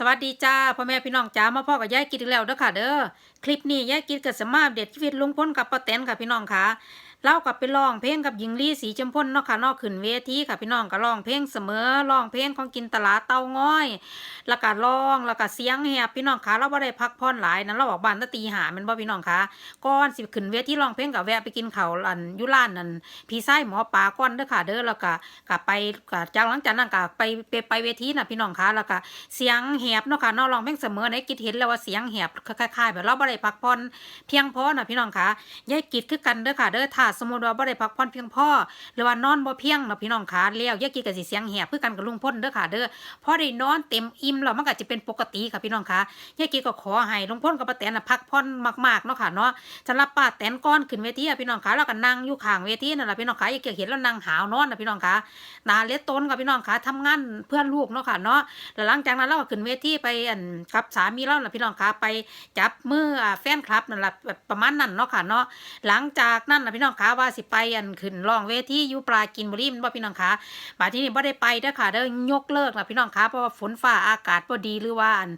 สวัสดีจ้าพ่อแม่พี่น้องจ้ามาพ่อกับยายกิดอีกแล้วเด้อค่ะ เด้อคลิปนี้ยายกิดกับสมาอัปเด็ดชีวิตลุงพ้นกับป้าแตนค่ะพี่น้องค่ะ เล่ากับไปร้องเพลงกับหญิงลี่สีจำพลเนาะค่ะนอกขึ้นเวทีค่ะพี่น้องก็ร้องเพลงเสมอร้องเพลงของกินตลาดเตาง้อย แล้วก็ร้องแล้วก็เสียงแหบพี่น้องค่ะเราบ่ได้พักผ่อนหลายนั้นเราออกบ้านตั้งตีหามันบ่พี่น้องค่ะก่อนสิขึ้นเวทีร้องเพลงกับแวะไปกินข้าวอันยุร้านนั่นพี่ไส้หมอปลาก่อนเด้อค่ะเด้อแล้วก็ก็ไปก็จากหลังจากนั้นก็ไปไปไปเวทีน่ะพี่น้องค่ะแล้วก็เสียงแหบเนาะค่ะนอกร้องเพลงเสมอในกิดเห็นแล้วว่าเสียงแหบคล้ายๆแบบเราบ่ได้พักผ่อนเพียงพอนะพี่น้องค่ะยายกิดคือกันเด้อค่ะเด้อถ้าสมมติว่าบ่ได้พักผ่อนเพียงพอหรือว่านอนบ่เพียงเนาะพี่น้องค่ะแล้วยายกิดก็สิเสียงแหบคือกันกับลุงพ่นเด้อค่ะเด้อพอได้นอนเต็มอิ่มแล้วมันก็จะเป็นปกติค่ะพี่น้องค่ะยากิดก็ขอให้ลุงพ่นกับป้าแตนน่ะพักผ่อนมากๆเนาะค่ะเนาะสำหรับป้าแตนก้อนขึ้นเวทีอะพี่น้องค่ะแล้วก็นั่งอยู่ข้างเวทีนั่นล่ะพี่น้องค่ะยากิดเห็นแล้วนั่งหาวนอนนะพี่น้องค่ะนาเล็ดต้นค่ะพี่น้องค่ะทำงานเพื่อนลูกเนาะค่ะเนาะแล้วหลังจากนั้นเราก็ขึ้นเวทีไปอันกับสามีเราน่ะพี่น้องคะไปจับมือแฟนคลับนั่นแหละประมาณนั้นเนาะค่ะเนาะหลังจากนั้นน่ะพี่น้องคะว่าสิไปอันขึ้นร่องเวทีอยู่ปลากินบุรีมันบ่พี่น้องคะบาดที่นี่บ่ได้ไปเด้อค่ะเด้อยกเลิกนะพี่น้องคะเพราะว่าฝนฟ้าอากาศบ่ดีหรือว่าอัน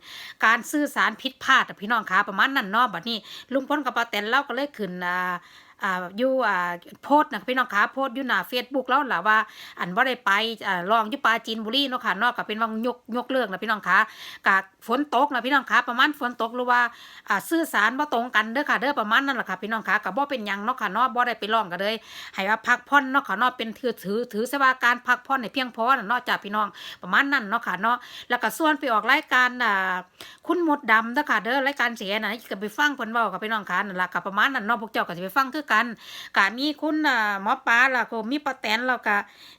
การสื่อสารผิดพลาดอะพี่น้องคะประมาณนั้นเนาะบัดนี้ลุงพลกับป้าแตนเราก็เลยขึ้นอ่า อ่าอยู่อ่าโพสต์นะพี่น้องคะโพสต์อยู่หน้าเฟซบุ๊กแล้วล่ะว่า อันว่าได้ไปอ่าลองอยู่ปาจีนบุรีเนาะค่ะเนอกก็เป็นว่ายกยกเลิกนะพี่น้องคะกะฝนตกนะพี่น้องคะประมาณฝนตกหรือว่าอ่าสื่อสารบ่ตรงกันเด้อค่ะเด้อประมาณนั้นแหละค่ะพี่น้องคะก็บ่เป็นหยังเนาะค่ะเนาะบ่ได้ไปร้องกันเลยให้ว่าพักผ่อนเนาะค่ะเนาะเป็นถือถือถือซะว่าการพักผ่อนให้เพียงพอน่ะเนาะจ้าพี่น้องประมาณนั้นเนาะค่ะเนาะแล้วก็ส่วนไปออกรายการอ่าคุณมดดำเด้อค่ะเด้อรายการเสียน่ะก็ไปฟังเพิ่นเว้ากับพี่น้องคะนั่นล่ะก็ประมาณนั้นเนาะพวกเจ้าก็สิไปฟังคือกันก็มีคุณหมอปลาแล้วก็มีป้าแตนแล้วก็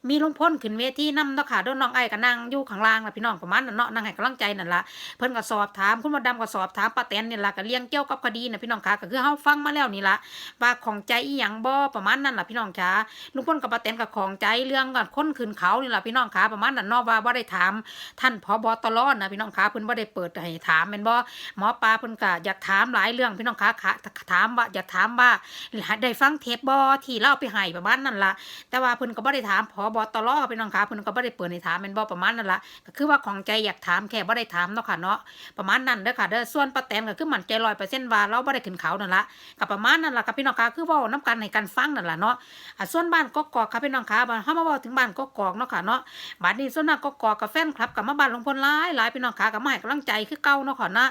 มีลุงพ่นขึ้นเวทีนำเนาะค่ะโดนน้องไอ้ก็นั่งอยู่ข้างล่างน่ะพี่น้องประมาณนั้นเนาะนั่งให้กำลังใจนั่นละเพิ่นก็สอบถามคุณมดดำก็สอบถามป้าแตนนี่ล่ะก็เลี้ยงเกี่ยวกับคดีน่ะพี่น้องค่ะก็คือเฮาฟังมาแล้วนี่ละว่าของใจอีหยังบ่ประมาณนั้นล่ะพี่น้องจ๋าลุงพ่นกับป้าแตนก็ของใจเรื่องก่อนคนขึ้นเขานี่ล่ะพี่น้องค่ะประมาณนั้นเนาะว่าบ่ได้ถามท่านผบตรนะพี่น้องค่ะเพิ่นบ่ได้เปิดให้ถามแม่นบ่หมอปลาเพิ่นก็อยากถามหลายเรื่องพี่น้องค่ะถามว่าอยากถามว่าได้ฟังเทปบ่ที่เล่าไปให้ประมาณนั้นละแต่ว่าเพิ่นก็บ่ได้ถามพอบอตรพี่น้องคะเพิ่นก็บ่ได้เปิดให้ถามแม่นบ่ประมาณนั้นละก็คือว่าของใจอยากถามแค่บ่ได้ถามเนาะค่ะเนาะประมาณนั้นเด้อค่ะเด้อส่วนป้าแตนก็คือมั่นใจ100%ว่าเราบ่ได้ขึ้นเขานั่นละก็ประมาณนั้นละค่ะพี่น้องคะคือเว้านํกันให้กันฟังนั่นละเนาะอะส่วนบ้านกกอกค่ะพี่น้องคะบ้านเฮามาเว้าถึงบ้านกกอกเนาะค่ะเนาะบัดนี้ส่วนบ้านกกอกกับแฟนคลับกับมาบ้านลงพลหลายหลายพี่น้องคะก็มาให้กำลังใจคือเก่าเนาะค่ะนะ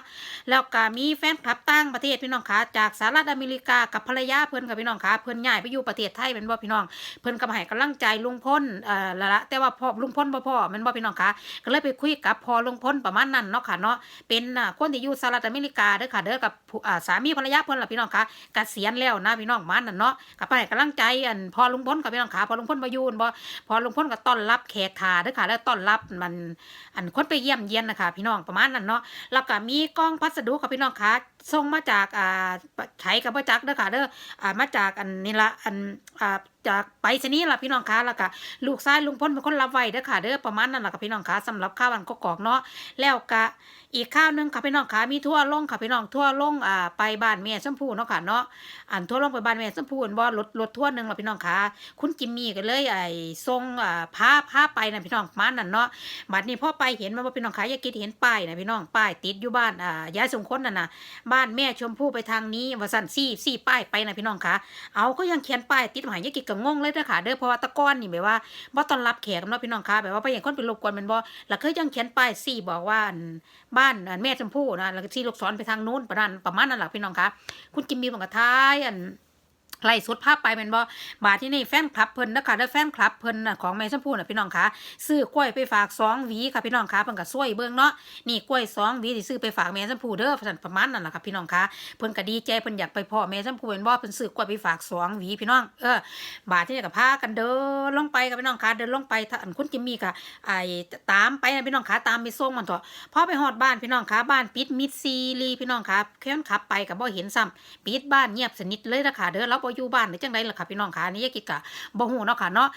แล้วก็มีแฟนคลับต่างประเทศพี่น้องคะจากสหรัฐอเมริกากับภรรยาเพิ่นค่ะพี่น้องคะเพิ่นย้ายไปอยู่ประเทศไทยเป็นบ่พี่น้อง เพิ่นก็มาให้กำลังใจลุงพลเอ่อละละแต่ว่าพ่อลุงพลบ่พ่อแมันบ่พี่น้องคะก็เลยไปคุยกับพ่อลุงพลประมาณนั้นเนาะค่ะเนาะเป็นอ่าคนที่อยู่สหรัฐอเมริกาเด้อค่ะเด้อกับสามีภรรยาเพิ่นล่ะพี่น้องคะเกษียณแล้วนะพี่น้องประมาณนั้นเนาะก็ไปให้กำลังใจอันพ่อลุงพลกับพี่น้องคะพอลุงพลบ่อยู่นั่นบ่พอลุงพลก็ต้อนรับแขกทาเด้อค่ะแล้วต้อนรับมันอันคนไปเยี่ยมเยียนนะคะพี่น้องประมาณนั้นเนาะแล้วก็มีกล้องพัสดุค่ะพี่น้องคะส่งมาจากอ่าไถกับบ่จักเด้อค่ะเด้ออ่ามาจากอันนี้ละอันอ่า จากไปรษณีย์ล่ะพี่น้องคะแล้วก็ลูกชายลุงพลเป็นคนรับไว้เด้อค่ะเด้อประมาณนั้นแหละค่ะพี่น้องคะสำหรับข้าววันกกอกเนาะแล้วก็อีกข้าวหนึงค่ะพี่น้องคะมีทั่วลงค่ะพี่น้องทั่วลงอ่าไปบ้านแม่ชมพูเนาะค่ะเนาะอันทั่วลงไปบ้านแม่ชมพูอันบ่รถรถทั่วหนึงล่ะพี่น้องคะคุณจิมมี่ก็เลยไอ้ส่งอ่าพาพาไปนะพี่น้องมานั้นเนาะบัดนี้พอไปเห็นมันว่าพี่น้องคะอย่าคิดเห็นป้ายนะพี่น้องป้ายติดอยู่บ้านอ่ายายสมคนน่ะนะบ้านแม่ชมพู่ไปทางนี้ว่าสั่นซี่ซี่ป้ายไปนะพี่น้องคะเอาก็ยังเขียนป้ายติดมาให้ยายกิดก็งงเลยเด้อค่ะเด้อเพราะว่าตะก้อนนี่แบบว่าบ่ต้อนรับแขกเนาะพี่น้องคะแบบว่าไปอย่างคนเป็นรบกวนมันบ่แล้วเคยยังเขียนป้ายสี่บอกว่าบ้านแม่ชมพู่นะแล้วก็ที่ลูกศรไปทางนู้นประมาณประมาณนั้นแหละพี่น้องคะคุณกิมมีบังกะทายอัน ไล่สุดภาพไปแมันบ่บาที่นี่แฟนคลับเพิ่นนะคะได้อแฟนคลับเพิ่นของแม่ชมพู่น่ะพี่น้องคะซื้อกล้วยไปฝากสองหวีค่ะพี่น้องคะเพิ่นก็ช่วยเบิ่งเนาะนี่กล้วยสองหวีที่ซื้อไปฝากแม่ชมพู่เด้อประมาณนั้นแหละค่ะพี่น้องคะเพิ่นก็ดีใจเพิ่นอยากไปพ่อแม่ชมพู่เห็นบ่เพิ่นซื้อกล้วยไปฝากสองหวีพี่น้องเออบาทที่จะกับพากันเดินลงไปกับพี่น้องคะเดินลงไปถ้าอันคุณจิมมี่ค่ะไอ้ตามไปนะพี่น้องคะตามไปส่งมันเถอะพอไปฮอดบ้านพี่น้องคะบ้านปิดมิดซีรีพี่น้องคะเคลื่อนขับไปกับบ่เห็นซ้ำปิดบ้านเงียบสนิทเลยนะคะเด้อเราบ่อยู่บ้านหรือจังไดล่ะค่ะพี่น้องค่ะนี่ยายกิกะบ่ฮู้เนาะค่ะเนาะ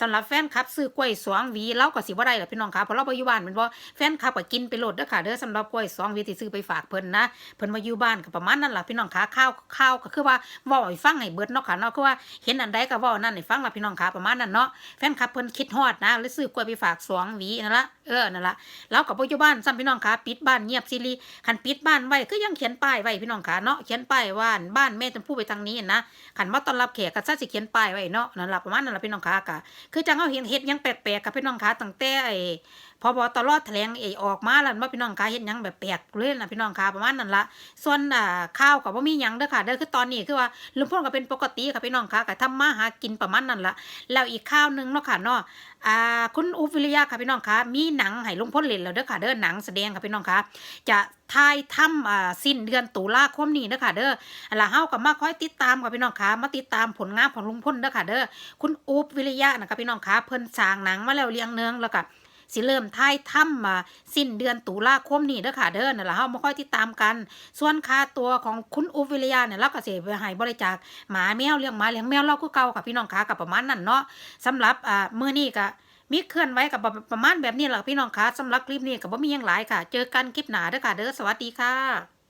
สำหรับแฟนคลับซื้อกล้วยสองหวีเราก็สิบ่ได้ล่ะพี่น้องค่ะเพราะเราบ่อยู่บ้านมันบ่แฟนคลับก็กินไปโลดเด้อค่ะเด้อสำหรับกล้วยสองหวีที่ซื้อไปฝากเพิ่นนะเพิ่นมาอยู่บ้านก็ประมาณนั้นล่ะพี่น้องค่ะข้าวข้าวก็คือว่าเว้าให้ฟังให้เบิดเนาะค่ะเนาะคือว่าเห็นอันใดก็เว่านั่นให้ฟังล่ะพี่น้องค่ะประมาณนั้นเนาะแฟนคลับเพิ่นคิดฮอดนะเลยซื้อกล้วยไปฝากสองหวีนั่นละเออนั่นละเรากับปัจจุบันซ้ำพี่น้องคะปิดบ้านเงียบซีรีขันปิดบ้านไว้ก็ยังเขียนป้ายไว้พี่น้องคะเนาะเขียนป้ายว่าบ้านแม่จำพูไปทางนี้นะขันมาต้อนรับแขกก็ซะสิเขียนป้ายไว้เนาะนั่นละประมาณนั่นละพี่น้องคะกะคือจังเอาเห็นเฮ็ดยังแปลกๆกับพี่น้องคะตั้งแต่ไอ พอบตรแถลงไอ้ออกมาแล้วว่าพี่น้องคะเฮ็ดหยังแบบแปลกเลยนะพี่น้องคะประมาณนั้นละส่วนอ่าข้าวก็บ่มียังเด้อค่ะเด้อคือตอนนี้คือว่าลุงพลก็เป็นปกติค่ะพี่น้องคะก็ทำมาหากินประมาณนั้นละแล้วอีกข้าวหนึงเนาะค่ะเนาะอ่าคุณอุบวิริยะค่ะพี่น้องคะมีหนังให้ลุงพลเล่นแล้วเด้อค่ะเด้อหนังแสดงค่ะพี่น้องคะจะถ่ายทำอ่าสิ้นเดือนตุลาคมนี้เด้อค่ะเด้ออันละเฮาก็มาคอยติดตามค่ะพี่น้องคะมาติดตามผลงานของลุงพลเด้อค่ะเด้อคุณอุบวิริยะนะคะพี่น้องคะเพิ่นสร้างหนังมาแล้วเรียงเนืองแล้วก็ สิเริ่มท้ายถ้ำมาสิ้นเดือนตุลาคมนี้เด้อค่ะเด้อนั่นล่ะเฮามาค่อยติดตามกัน ส่วนค่าตัวของคุณอุบวิริยะเนี่ยเราก็สิไปให้บริจาคหมาแมวเลี้ยงหมาเลี้ยงแมวเราคือเก่าค่ะพี่น้องคะกับประมาณนั้นเนาะสำหรับอ่ามื้อนี้ก็มีเคลื่อนไหวกับประมาณแบบนี้แหละพี่น้องคะสำหรับคลิปนี้กับว่ามียังหลายค่ะ เจอกันคลิปหนาเด้อค่ะเด้อสวัสดีค่ะ